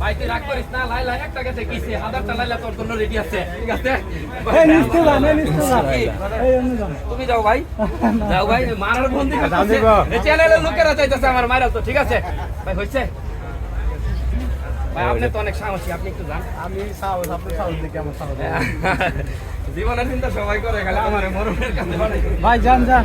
ভাই রাগ করিস না লাইলা একটা গেছে কিসে হাজারটা লাইলা তোর জন্য রেডি আছে ঠিক আছে? এই নিচে যান এই নিচে যান কি? এই অন্য যান তুমি যাও ভাই। যাও ভাই মারার বন্দি এই চ্যানেলের লোকেরা চাইতেছে আমার মারাল তো ঠিক আছে? ভাই হইছে? ভাই আপনি তো অনেক সাহসী আপনি একটু যান। আমি সাহস আপনি সাহস দেখি আমার সাহস জীবনের চিন্তা সবাই করে গেলে আমার মরণের কাছে ভাই যান যান।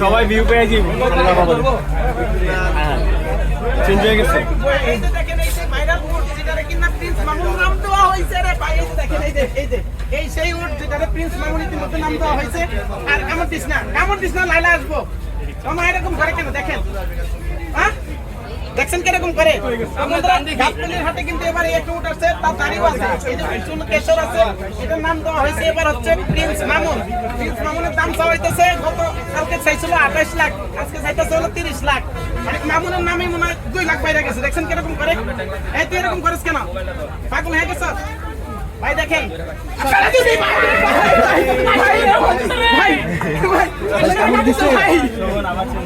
সবাই ভিউ পেয়েছি? চেঞ্জ হয়ে গেছে দেখেন, এই যে সেই উট যেটারে প্রিন্স মামুন ইতিমধ্যে নাম দেওয়া হয়েছে, আর কামড় দিস না কামড় দিস না, লাইলা আসব। তোমার এরকম করে কেন? দেখেন। হ্যাঁ? দেখছেন কীরকম করে হাটে কিন্তু এবার একটা উট তার তারিখ আছে। এই যে বিষ্ণু কেশর আছে, এটার নাম দেওয়া হয়েছে এবার হচ্ছে প্রিন্স মামুন। প্রিন্স মামুনের দাম চাওয়া গত কালকে চাইছিল আঠাশ লাখ, আজকে চাইতেছে হলো তিরিশ লাখ। মানে মামুনের নামে মনে হয় দুই লাখ বাইরে গেছে। দেখছেন কীরকম করে এই তুই এরকম করিস কেন? পাগল হয়ে গেছ? ভাই দেখেন। আপনারা যদি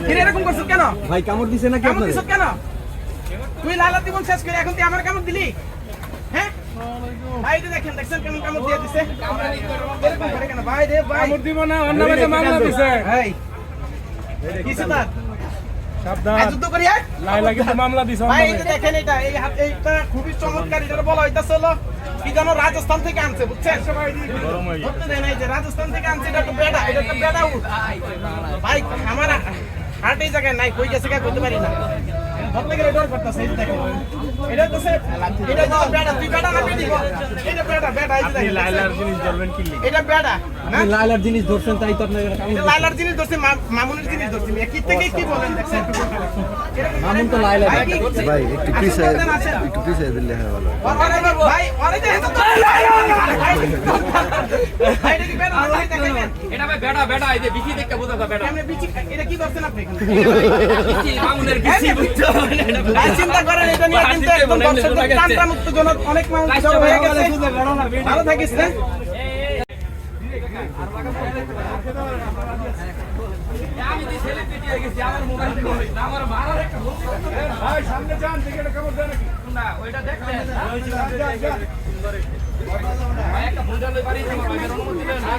কি এরকম কেন? ভাই কামড় দিছে নাকি দিছ কেন? তুই লালা জীবন শেষ করে এখন তুই আমার কামড় দিলি? হ্যাঁ? ভাই দেখেন দেখছেন কেমন কামড় দিয়ে দিছে? এরকম করে কেন? ভাই রে ভাই। কামড় দিব না অন্য মাঝে মামলা দিছে? ভাই। লাইলা মামলা দিছে ভাই দেখেন এটা এই হাত এইটা খুবই চমৎকার এটা বলা হইতাছে কি জানো, রাজস্থান থেকে আনছে, বুঝছেন? যে রাজস্থান থেকে আনছে, এটা একটা বেড়া, এটা একটা বেড়া ভাই, আমার হাট জায়গায় নাই, কই গেছে কে কইতে পারি না। ধরতে গেলে ডর করতেছে এই দেখেন এটা তো সে এটা তো বেড়া তুই বেড়া না বেড়ি এটা বেড়া বেড়া এই দেখেন লাইলার জিনিস ধরবেন কিনলে এটা বেড়া না লাইলার জিনিস ধরছেন তাই তো আপনার এটা লাইলার জিনিস ধরছি মামুনের জিনিস ধরছি কি থেকে কি বলেন দেখছেন মামুন তো লাইলা ভাই, একটু আছেন? একটু পিছিয়ে দিলে হয় ভালো ভাই আরে দেখেন তো ভাই এটা কি বেড়া না? ভাই দেখেন এটা ভাই বেড়া বেড়া এই যে বিচি দেখতে বোঝা যায় বেড়া। এমনি বিচি এটা কি করছেন আপনি এখানে? বিচি মামুনের বিচি বুঝছ ভাই চিন্তা করেন এটা নিয়ে কিন্তু একদম দর্শকদের টানটা মুক্তজনক অনেক মানুষ জড়ো হয়ে গেছে ভালো থাকিস না আমি হয়ে গেছি। আমার মোবাইল আমার মারার একটা ভাই সামনে যান টিকেট কামড় দেন না ওইটা দেখতে। একটা ভুল জানলে পারি